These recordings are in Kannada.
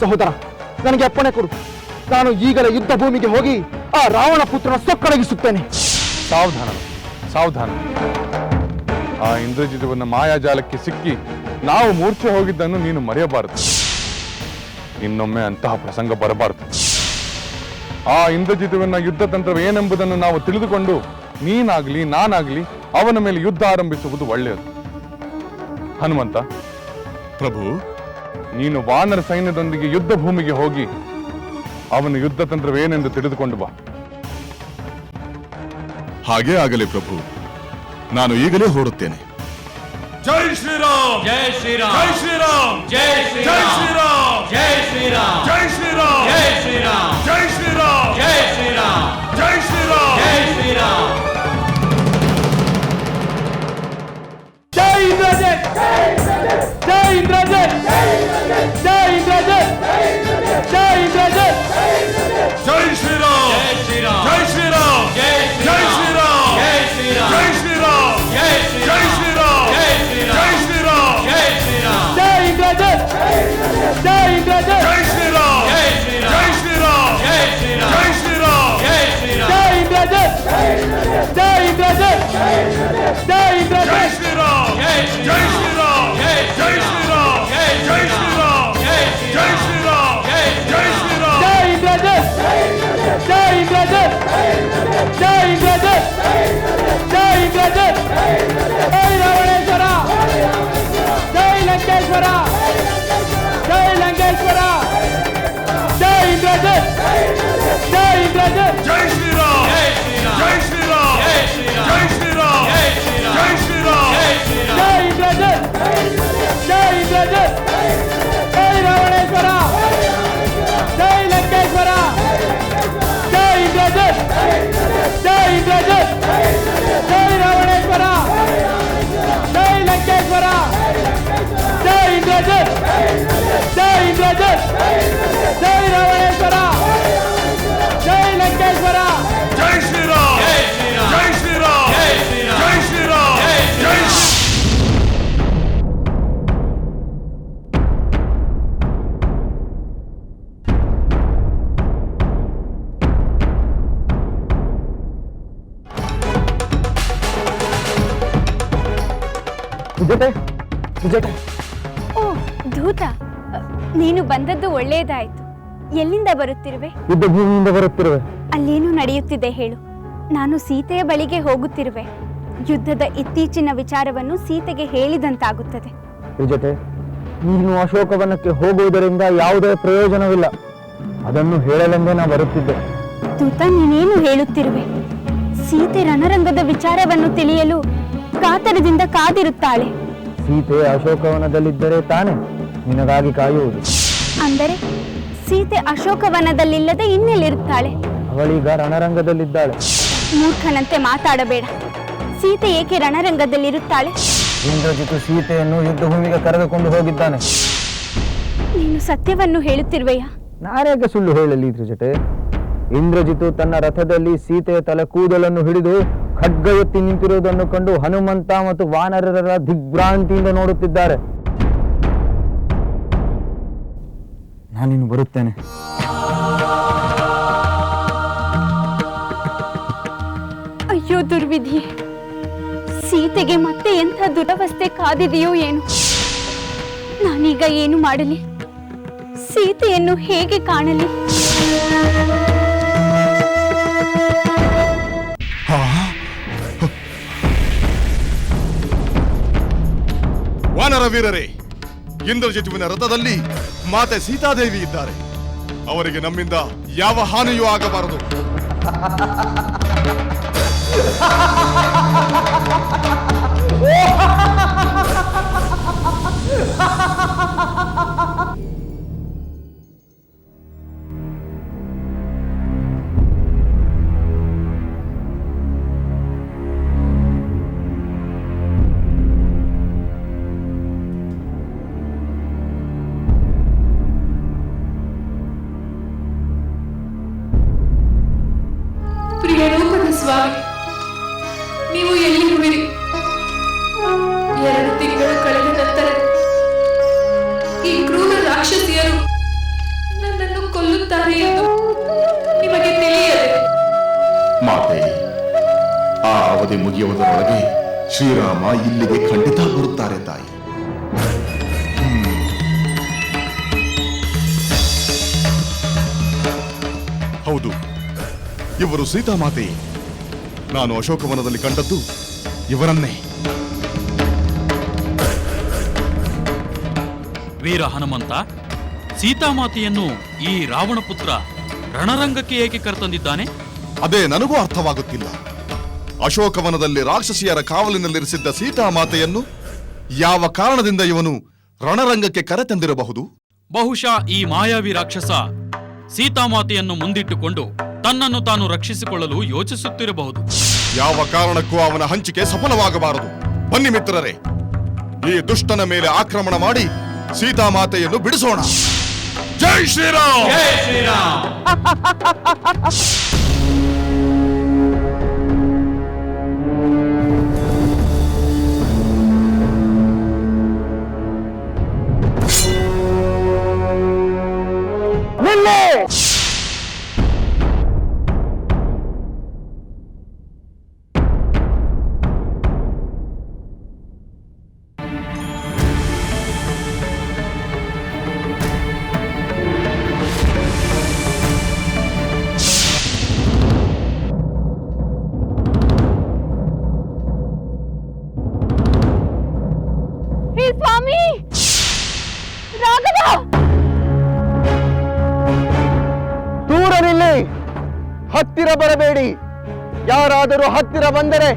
ಸಹೋದರ ನನಗೆ ಅಪ್ಪಣೆ ಕೊಡು. ನಾನು ಈಗಲೇ ಯುದ್ಧ ಭೂಮಿಗೆ ಹೋಗಿ ಆ ರಾವಣ ಪುತ್ರನ ಸೊಕ್ಕಡಗಿಸುತ್ತೇನೆ. ಸಾವಧಾನ ಸಾವಧಾನ. ಆ ಇಂದ್ರಜಿತವನ್ನ ಮಾಯಾಜಾಲಕ್ಕೆ ಸಿಕ್ಕಿ ನಾವು ಮೂರ್ಛೆ ಹೋಗಿದ್ದನ್ನು ನೀನು ಮರೆಯಬಾರದು. ಇನ್ನೊಮ್ಮೆ ಅಂತಹ ಪ್ರಸಂಗ ಬರಬಾರದು. ಆ ಇಂದ್ರಜಿತವನ್ನ ಯುದ್ಧ ತಂತ್ರ ಏನೆಂಬುದನ್ನು ನಾವು ತಿಳಿದುಕೊಂಡು ನೀನಾಗ್ಲಿ ನಾನಾಗ್ಲಿ ಅವನ ಮೇಲೆ ಯುದ್ಧ ಆರಂಭಿಸುವುದು ಒಳ್ಳೆಯದು. ಹನುಮಂತ ಪ್ರಭು ನೀನು ವಾನರ ಸೈನ್ಯದೊಂದಿಗೆ ಯುದ್ಧ ಭೂಮಿಗೆ ಹೋಗಿ ಅವನ ಯುದ್ಧ ತಂತ್ರವೇನೆಂದು ತಿಳಿದುಕೊಂಡು ಬಾ ಹಾಗೇ ಆಗಲಿ ಪ್ರಭು ನಾನು ಈಗಲೇ ಹೊರಡುತ್ತೇನೆ ಜೈ ಶ್ರೀರಾಮ್ ಜೈ ಶ್ರೀರಾಮ್ ಜೈ ಶ್ರೀರಾಮ್ ಜೈ ಶ್ರೀ ಶ್ರೀರಾಮ್ ಶ್ರೀರಾಮ್ ಜೈ ಶ್ರೀರಾಮ್ ಜೈ ಶ್ರೀರಾಮ್ ಜೈ ಶ್ರೀರಾಮ್ ಜೈ ಶ್ರೀರಾಮ್ ಜೈ ಶ್ರೀರಾಮ್ ಜೈ ಶ್ರೀರಾಮ್ ಜೈ ಶ್ರೀರಾಮ್ ಜೈ ಇಂದ್ರಜಿತ್ ಜೈ ಶ್ರೀರಾಮ್ ಜೈ ಶ್ರೀರಾಮ್ ಜೈ ಶ್ರೀರಾಮ್ ಜೈ ಜೈ ಶ್ರೀರಾಮ್ ಶ್ರೀರಾಮ್ ಜೈ ಜೈ ಶ್ರೀರಾಮ್ ಶ್ರೀರಾಮ್ ಜೈ ಜೈ ಶ್ರೀರಾಮ್ ಶ್ರೀರಾಮ್ ಜೈ ಜೈ ಶ್ರೀರಾಮ್ ಶ್ರೀರಾಮ್ ಜೈ ಶ್ರೀರಾಮ್ ಜೈ ಇಂದ್ರಜಿತ್ ಜೈ ಇಂದ್ರಜಿತ್ ಜೈ ಶ್ರೀರಾಮ್ ಜೈ ಜೈ ಶ್ರೀರಾಮ್ ಶ್ರೀರಾಮ್ ಜೈ ಶ್ರೀರಾಮ್ ಜೈ ಶ್ರೀರಾಮ್ ಜೈ ಶ್ರೀರಾಮ್ ಜೈ ಇಂದ್ರಜಿತ್ ಜೈ ಇಂದ್ರಜಿತ್ ಜೈ ಜೈ ಇಂದ್ರಜಿತ್ ಎಲ್ಲಿಂದ ಬರುತ್ತಿರುವೆ. ಯುದ್ಧ ಭೂಮಿಯಿಂದ ಬರುತ್ತಿರುವೆ. ಅಲ್ಲೇನು ನಡೆಯುತ್ತಿದೆ ಹೇಳು. ನಾನು ಸೀತೆಯ ಬಳಿಗೆ ಹೋಗುತ್ತಿರುವೆ. ಯುದ್ಧದ ಇತ್ತೀಚಿನ ವಿಚಾರವನ್ನು ಸೀತೆಗೆ ಹೇಳಿದಂತಾಗುತ್ತದೆ. ವಿಜಯತೆ ನೀನು ಅಶೋಕವನಕ್ಕೆ ಹೋಗುವುದರಿಂದ ಯಾವುದೇ ಪ್ರಯೋಜನವಿಲ್ಲ. ಅದನ್ನು ಹೇಳಲೆಂದೇ ನಾ ಬರುತ್ತಿದ್ದೆ. ತೂತ ನೀನೇನು ಹೇಳುತ್ತಿರುವೆ? ಸೀತೆ ರಣರಂಗದ ವಿಚಾರವನ್ನು ತಿಳಿಯಲು ಕಾತರದಿಂದ ಕಾದಿರುತ್ತಾಳೆ. ಸೀತೆ ಅಶೋಕವನದಲ್ಲಿದ್ದರೆ ತಾನೆ ನಿನಗಾಗಿ ಕಾಯುವುದು. ಅಂದರೆ ಸೀತೆ ಅಶೋಕವನದಲ್ಲಿಲ್ಲದೆ ಇನ್ನೆಲ್ಲಿರುತ್ತಾಳೆ? ಅವಳೀಗ ರಣರಂಗದಲ್ಲಿದ್ದಾಳೆ. ಮೂರ್ಖನಂತೆ ಮಾತಾಡಬೇಡ. ಸೀತೆ ಏಕೆ ರಣರಂಗದಲ್ಲಿರುತ್ತಾಳೆ? ಇಂದ್ರಜಿತು ಸೀತೆಯನ್ನು ಯುದ್ಧ ಭೂಮಿಗೆ ಕರೆದುಕೊಂಡು ಹೋಗಿದ್ದಾನೆ. ನೀನು ಸತ್ಯವನ್ನು ಹೇಳುತ್ತಿರುವೆಯಾ? ನಾನೇಕೆ ಸುಳ್ಳು ಹೇಳಲಿ ಇದ್ರ ಜೊತೆ ಇಂದ್ರಜಿತು ತನ್ನ ರಥದಲ್ಲಿ ಸೀತೆಯ ತಲೆ ಕೂದಲನ್ನು ಹಿಡಿದು ಖಡ್ಗ ಎತ್ತಿ ನಿಂತಿರುವುದನ್ನು ಕಂಡು ಹನುಮಂತ ಮತ್ತು ವಾನರರ ದಿಗ್ಭ್ರಾಂತಿಯಿಂದ ನೋಡುತ್ತಿದ್ದಾರೆ. ನಾನಿನ್ನು ಬರುತ್ತೇನೆ. ಅಯ್ಯೋ ದುರ್ವಿಧಿ ಸೀತೆಗೆ ಮತ್ತೆ ಎಂಥ ದುರವಸ್ಥೆ ಕಾದಿದೆಯೋ ಏನು? ನಾನೀಗ ಏನು ಮಾಡಲಿ? ಸೀತೆಯನ್ನು ಹೇಗೆ ಕಾಣಲಿ? ವಾನರ ವೀರರೇ ಇಂದ್ರಜಿತುವಿನ ರಥದಲ್ಲಿ ಮಾತೆ ಸೀತಾದೇವಿ ಇದ್ದಾರೆ. ಅವರಿಗೆ ನಮ್ಮಿಂದ ಯಾವ ಹಾನಿಯೂ ಆಗಬಾರದು. ಸ್ವಾಮಿ, ನೀವು ಎಲ್ಲಿರುವಿರಿ ಎರಡು ತಿಂಗಳು ಕಳೆದ ನಂತರ ಈ ಕ್ರೂರ ರಾಕ್ಷಸಿಯರು ಕೊಲ್ಲುತ್ತಾರೆ ಎಂದು ನಿಮಗೆ ತಿಳಿಯದೆ. ಮಾತೆ, ಆ ಅವಧಿ ಮುಗಿಯುವುದರೊಳಗೆ ಶ್ರೀರಾಮ ಇಲ್ಲಿಗೆ ಖಂಡಿತ ಬರುತ್ತಾರೆ ತಾಯಿ. ಹೌದು, ಇವರು ಸೀತಾಮಾತೆ ನಾನು ಅಶೋಕವನದಲ್ಲಿ ಕಂಡದ್ದು ಇವರನ್ನೇ. ವೀರ ಹನುಮಂತ ಸೀತಾಮಾತೆಯನ್ನು ಈ ರಾವಣ ಪುತ್ರ ರಣರಂಗಕ್ಕೆ ಏಕೆ ಕರೆತಂದಿದ್ದಾನೆ? ಅದೇ ನನಗೂ ಅರ್ಥವಾಗುತ್ತಿಲ್ಲ. ಅಶೋಕವನದಲ್ಲಿ ರಾಕ್ಷಸಿಯರ ಕಾವಲಿನಲ್ಲಿರಿಸಿದ್ದ ಸೀತಾಮಾತೆಯನ್ನು ಯಾವ ಕಾರಣದಿಂದ ಇವನು ರಣರಂಗಕ್ಕೆ ಕರೆತಂದಿರಬಹುದು? ಬಹುಶಃ ಈ ಮಾಯಾವಿ ರಾಕ್ಷಸ ಸೀತಾಮಾತೆಯನ್ನು ಮುಂದಿಟ್ಟುಕೊಂಡು ತನ್ನನ್ನು ತಾನು ರಕ್ಷಿಸಿಕೊಳ್ಳಲು ಯೋಚಿಸುತ್ತಿರಬಹುದು. ಯಾವ ಕಾರಣಕ್ಕೂ ಅವನ ಹಂಚಿಕೆ ಸಫಲವಾಗಬಾರದು. ಬನ್ನಿ ಮಿತ್ರರೇ ಈ ದುಷ್ಟನ ಮೇಲೆ ಆಕ್ರಮಣ ಮಾಡಿ ಸೀತಾ ಮಾತೆಯನ್ನು ಬಿಡಿಸೋಣ. ಜೈ ಶ್ರೀರಾಮ್! ಸ್ವಾಮಿ! ರಾಘವ! ದೂರ ನಿಲ್ಲಿ! ಹತ್ತಿರ ಬರಬೇಡಿ. ಯಾರಾದರೂ ಹತ್ತಿರ ಬಂದರೆ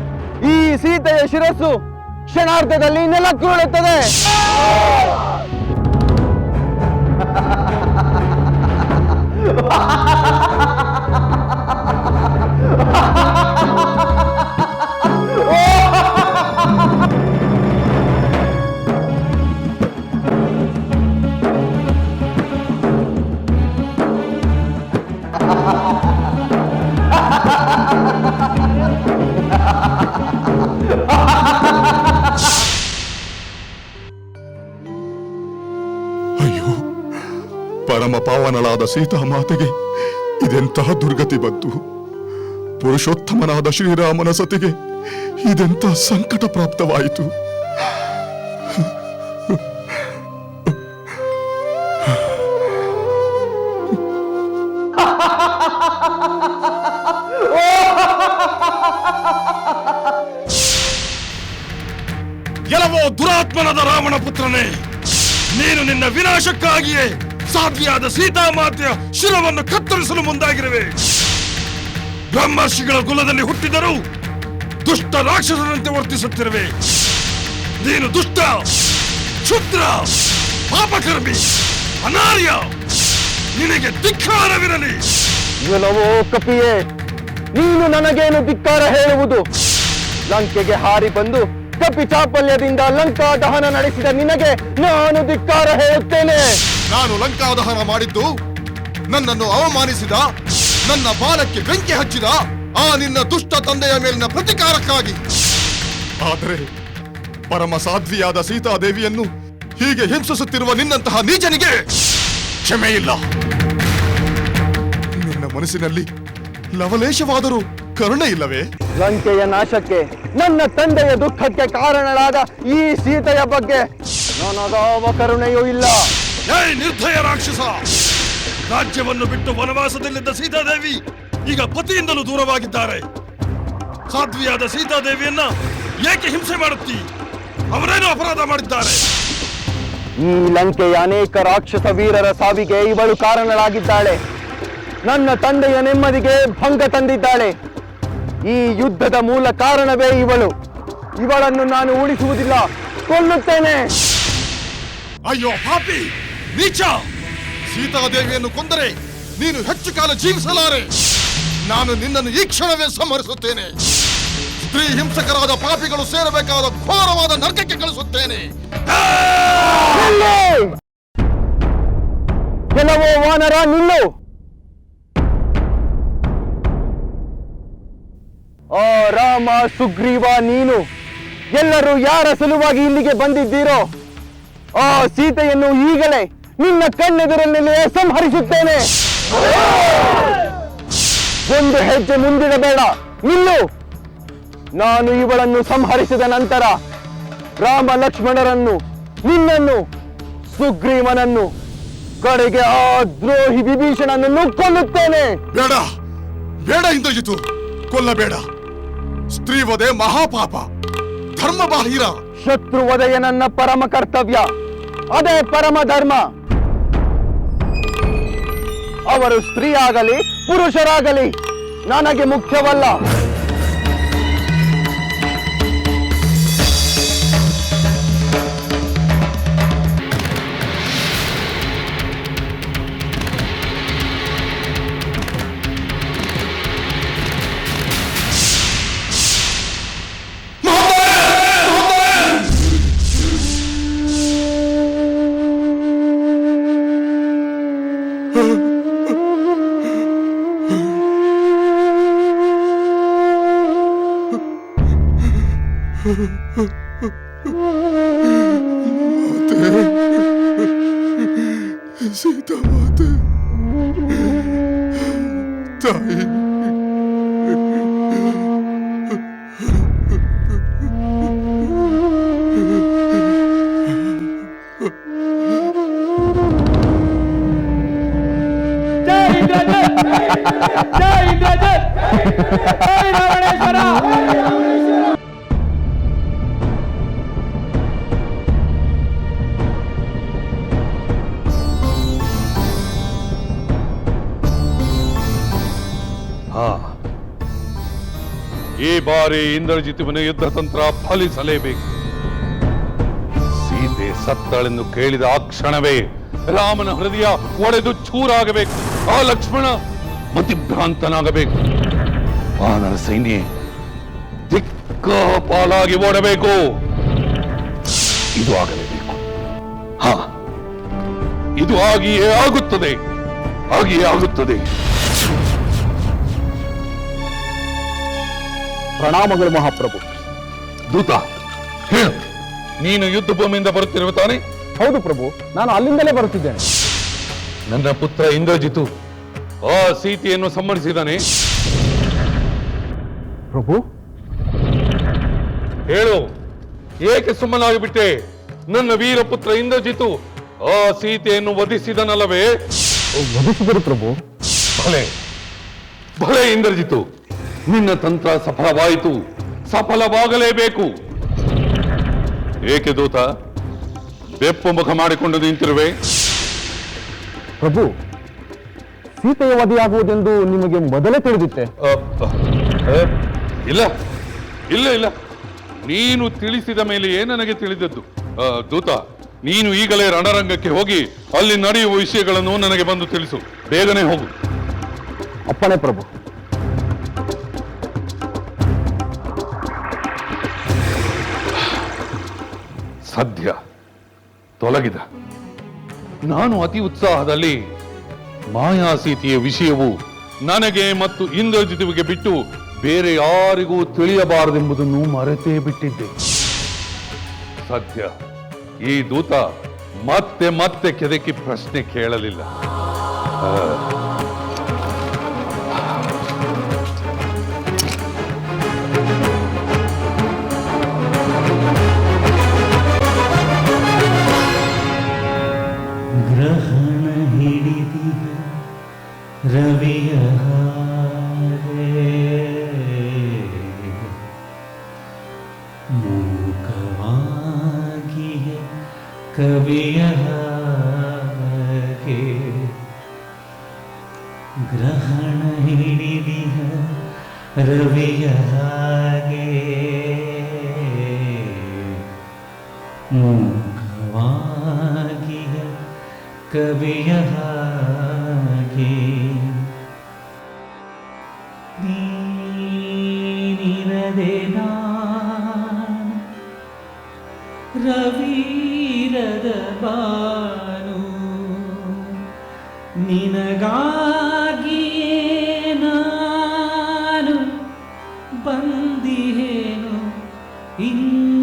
ಈ ಸೀತೆಯ ಶಿರಸ್ಸು ಕ್ಷಣಾರ್ಧದಲ್ಲಿ ನೆಲಕ್ಕುರುಳುತ್ತದೆ. ಪರಮ ಪಾವನಳಾದ ಸೀತಾಮಾತೆಗೆ ಇದೆಂತಹ ದುರ್ಗತಿ ಬಂತು? ಪುರುಷೋತ್ತಮನಾದ ಶ್ರೀರಾಮನ ಸತಿಗೆ ಇದೆಂಥ ಸಂಕಟ ಪ್ರಾಪ್ತವಾಯಿತು? ಎಲ್ಲವೋ ದುರಾತ್ಮನದ ರಾವಣ ಪುತ್ರನೇ, ನೀನು ನಿನ್ನ ವಿನಾಶಕ್ಕಾಗಿಯೇ ಸಾಧ್ವಿಯಾದ ಸೀತಾಮಾತೆಯ ಶಿರವನ್ನು ಕತ್ತರಿಸಲು ಮುಂದಾಗಿರುವೆ. ಬ್ರಹ್ಮರ್ಷಿಗಳ ಕುಲದಲ್ಲಿ ಹುಟ್ಟಿದರೂ ದುಷ್ಟ ರಾಕ್ಷಸರಂತೆ ವರ್ತಿಸುತ್ತಿರುವೆ. ನೀನು ದುಷ್ಟ ಕ್ಷುದ್ರ ಪಾಪಕರ್ಮಿ, ಅನಾರ್ಯ. ನಿನಗೆ ಧಿಕ್ಕಾರವಿರಲಿ. ಇವೆಲ್ಲವೋ ಕಪಿಯೇ, ನೀನು ನನಗೇನು ಧಿಕ್ಕಾರ ಹೇಳುವುದು? ಲಂಕೆಗೆ ಹಾರಿ ಬಂದು ಕಪಿ ಚಾಪಲ್ಯದಿಂದ ಲಂಕಾ ದಹನ ನಡೆಸಿದ ನಿನಗೆ ನಾನು ಧಿಕ್ಕಾರ ಹೇಳುತ್ತೇನೆ. ನಾನು ಲಂಕಾದಹನ ಮಾಡಿದ್ದು, ನನ್ನನ್ನು ಅವಮಾನಿಸಿದ, ನನ್ನ ಬಾಲಕ್ಕೆ ಬೆಂಕಿ ಹಚ್ಚಿದ, ಆ ನಿನ್ನ ದುಷ್ಟ ತಂದೆಯ ಮೇಲಿನ ಪ್ರತಿಕಾರಕ್ಕಾಗಿ. ಆದರೆ ಪರಮ ಸಾಧ್ವಿಯಾದ ಸೀತಾದೇವಿಯನ್ನು ಹೀಗೆ ಹಿಂಸಿಸುತ್ತಿರುವ ನಿನ್ನಂತಹ ನೀಚನಿಗೆ ಕ್ಷಮೆ ಇಲ್ಲ ನಿನ್ನ ಮನಸ್ಸಿನಲ್ಲಿ ಲವಲೇಶವಾದರೂ ಕರುಣೆ ಇಲ್ಲವೇ? ಲಂಕೆಯ ನಾಶಕ್ಕೆ, ನನ್ನ ತಂದೆಯ ದುಃಖಕ್ಕೆ ಕಾರಣಳಾದ ಈ ಸೀತೆಯ ಬಗ್ಗೆ ನನಗಾವ ಕರುಣೆಯೂ ಇಲ್ಲ. ಏಯ್ ನಿರ್ದಯ ರಾಕ್ಷಸ! ರಾಜ್ಯವನ್ನು ಬಿಟ್ಟು ವನವಾಸದಲ್ಲಿದ್ದ ಸೀತಾದೇವಿ ಈಗ ಪತಿಯಿಂದಲೂ ದೂರವಾಗಿದ್ದಾರೆ. ಸಾಧ್ವಿಯಾದ ಸೀತಾದೇವಿಯನ್ನ ಏಕೆ ಹಿಂಸೆ ಮಾಡುತ್ತಿ? ಅವರೇನು ಅಪರಾಧ ಮಾಡಿದ್ದಾರೆ. ಈ ಲಂಕೆಯ ಅನೇಕ ರಾಕ್ಷಸ ವೀರರ ಸಾವಿಗೆ ಇವಳು ಕಾರಣಳಾಗಿದ್ದಾಳೆ. ನನ್ನ ತಂದೆಯ ನೆಮ್ಮದಿಗೆ ಭಂಗ ತಂದಿದ್ದಾಳೆ. ಈ ಯುದ್ಧದ ಮೂಲ ಕಾರಣವೇ ಇವಳು. ಇವಳನ್ನು ನಾನು ಉಳಿಸುವುದಿಲ್ಲ. ಕೊಲ್ಲುತ್ತೇನೆ. ಅಯ್ಯೋ ಪಾಪಿ! ನೀಚ! ಸೀತಾದೇವಿಯನ್ನು ಕೊಂದರೆ ನೀನು ಹೆಚ್ಚು ಕಾಲ ಜೀವಿಸಲಾರೆ. ನಾನು ನಿನ್ನನ್ನು ಈ ಕ್ಷಣವೇ ಸಂಹರಿಸುತ್ತೇನೆ. ಸ್ತ್ರೀ ಹಿಂಸಕರಾದ ಪಾಪಿಗಳು ಸೇರಬೇಕಾದ ಘೋರವಾದ ನರಕಕ್ಕೆ ಕಳಿಸುತ್ತೇನೆ. ಕೆಲವು ವಾನರ ನಿಲ್ಲು. ಓ ರಾಮ ಸುಗ್ರೀವ ನೀನು, ಎಲ್ಲರೂ ಯಾರ ಸಲುವಾಗಿ ಇಲ್ಲಿಗೆ ಬಂದಿದ್ದೀರೋ, ಆ ಸೀತೆಯನ್ನು ಈಗಲೇ ನಿನ್ನ ಕಣ್ಣೆದುರಲ್ಲಿಯೇ ಸಂಹರಿಸುತ್ತೇನೆ. ಒಂದು ಹೆಜ್ಜೆ ಮುಂದಿಡಬೇಡ. ನಿಲ್ಲು. ನಾನು ಇವಳನ್ನು ಸಂಹರಿಸಿದ ನಂತರ ರಾಮ ಲಕ್ಷ್ಮಣರನ್ನು ನಿನ್ನನ್ನು ಸುಗ್ರೀವನನ್ನು ಕಡೆಗೆ ಆ ದ್ರೋಹಿ ವಿಭೀಷಣನನ್ನು ಕೊಲ್ಲುತ್ತೇನೆ ಬೇಡ ಬೇಡ ಇಂದ್ರಜಿತು ಕೊಲ್ಲಬೇಡ. ಸ್ತ್ರೀವಧೆ ಮಹಾಪಾಪ. ಧರ್ಮ ಬಾಹಿರ. ಶತ್ರು ವಧೆಯ ನನ್ನ ಪರಮ ಕರ್ತವ್ಯ. ಅದೇ ಪರಮ ಧರ್ಮ. ಅವರು ಸ್ತ್ರೀ ಆಗಲಿ ಪುರುಷರಾಗಲಿ ನನಗೆ ಮುಖ್ಯವಲ್ಲ. ಸೀತಾಮಾತೆ ಹಾ. ಈ ಬಾರಿ ಇಂದ್ರಜಿತುವಿನ ಯುದ್ಧ ತಂತ್ರ ಫಲಿಸಲೇಬೇಕು. ಸೀತೆ ಸತ್ತಳೆಂದು ಕೇಳಿದ ಆ ಕ್ಷಣವೇ ರಾಮನ ಹೃದಯ ಒಡೆದು ಚೂರಾಗಬೇಕು. ಆ ಲಕ್ಷ್ಮಣ ಮತಿಭ್ರಾಂತನಾಗಬೇಕು ವಾನರ ಸೈನ್ಯ ದಿಕ್ಕ ಪಾಲಾಗಿ ಓಡಬೇಕು. ಇದು ಆಗಲೇಬೇಕು. ಹಾ ಇದು ಆಗಿಯೇ ಆಗುತ್ತದೆ. ಆಗಿಯೇ ಆಗುತ್ತದೆ. ಪ್ರಣಾಮಗಳು ಮಹಾಪ್ರಭು. ದೂತ ಹೇಳು. ನೀನು ಯುದ್ಧ ಭೂಮಿಯಿಂದ ಬರುತ್ತಿರುವ ತಾನೆ? ಹೌದು ಪ್ರಭು ನಾನು ಅಲ್ಲಿಂದಲೇ ಬರುತ್ತಿದ್ದೇನೆ. ನನ್ನ ಪುತ್ರ ಇಂದ್ರಜಿತು ಆ ಸೀತೆಯನ್ನು ಸಂಹರಿಸಿದಾನೆ ಪ್ರಭು? ಹೇಳು ಏಕೆ ಸುಮ್ಮನಾಗಿ ಬಿಟ್ಟೆ ನನ್ನ ವೀರಪುತ್ರ ಇಂದ್ರಜಿತು ಆ ಸೀತೆಯನ್ನು ವಧಿಸಿದನಲ್ಲವೇ? ವಧಿಸಿದರು ಪ್ರಭು. ಭಲೆ ಭಲೆ ಇಂದ್ರಜಿತು ನಿನ್ನ ತಂತ್ರ ಸಫಲವಾಯಿತು ಸಫಲವಾಗಲೇಬೇಕು. ಏಕೆ ದೂತ ಬೆಪ್ಪು ಮುಖ ಮಾಡಿಕೊಂಡು ನಿಂತಿರುವೆ? ಪ್ರಭು ಸೀತೆಯ ವಧೆಯಾಗುವುದೆಂದು ನಿಮಗೆ ಮೊದಲೇ ತಿಳಿದಿತ್ತೆ. ಅಪ್ಪ. ಇಲ್ಲ. ಇಲ್ಲ ಇಲ್ಲ. ನೀನು ತಿಳಿಸಿದ ಮೇಲೆಯೇ ನನಗೆ ತಿಳಿದದ್ದು? ಆ, ದೂತ ನೀನು ಈಗಲೇ ರಣರಂಗಕ್ಕೆ ಹೋಗಿ ಅಲ್ಲಿ ನಡೆಯುವ ವಿಷಯಗಳನ್ನು ನನಗೆ ಬಂದು ತಿಳಿಸು. ಬೇಗನೆ ಹೋಗು. ಅಪ್ಪಣೆ ಪ್ರಭು. ಸದ್ಯ ತೊಲಗಿದ. ನಾನು ಅತಿ ಉತ್ಸಾಹದಲ್ಲಿ ಮಾಯಾ ಸೀತೆಯ ವಿಷಯವು ನನಗೆ ಮತ್ತು ಇಂದ್ರಜಿತುವಿಗೆ ಬಿಟ್ಟು ಬೇರೆ ಯಾರಿಗೂ ತಿಳಿಯಬಾರದೆಂಬುದನ್ನು ಮರೆತೇ ಬಿಟ್ಟಿದ್ದೆ. ಸದ್ಯ ಈ ದೂತ ಮತ್ತೆ ಮತ್ತೆ ಕೆದಕಿ ಪ್ರಶ್ನೆ ಕೇಳಲಿಲ್ಲ. ಕವಿಯ ಹಾಗೆ ನೀನಿರದೆ ನಾನು ರವೀರದ ಬಾನು. ನಿನಗಾಗಿಯೇ ನಾನು ಬಂದಿಹೇನು ಇನ್ನು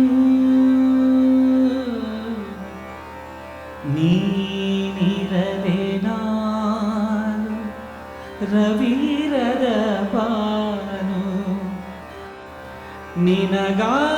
ರವೀರದ ಬಾನು ನಿನಗಾಗಿಯೇ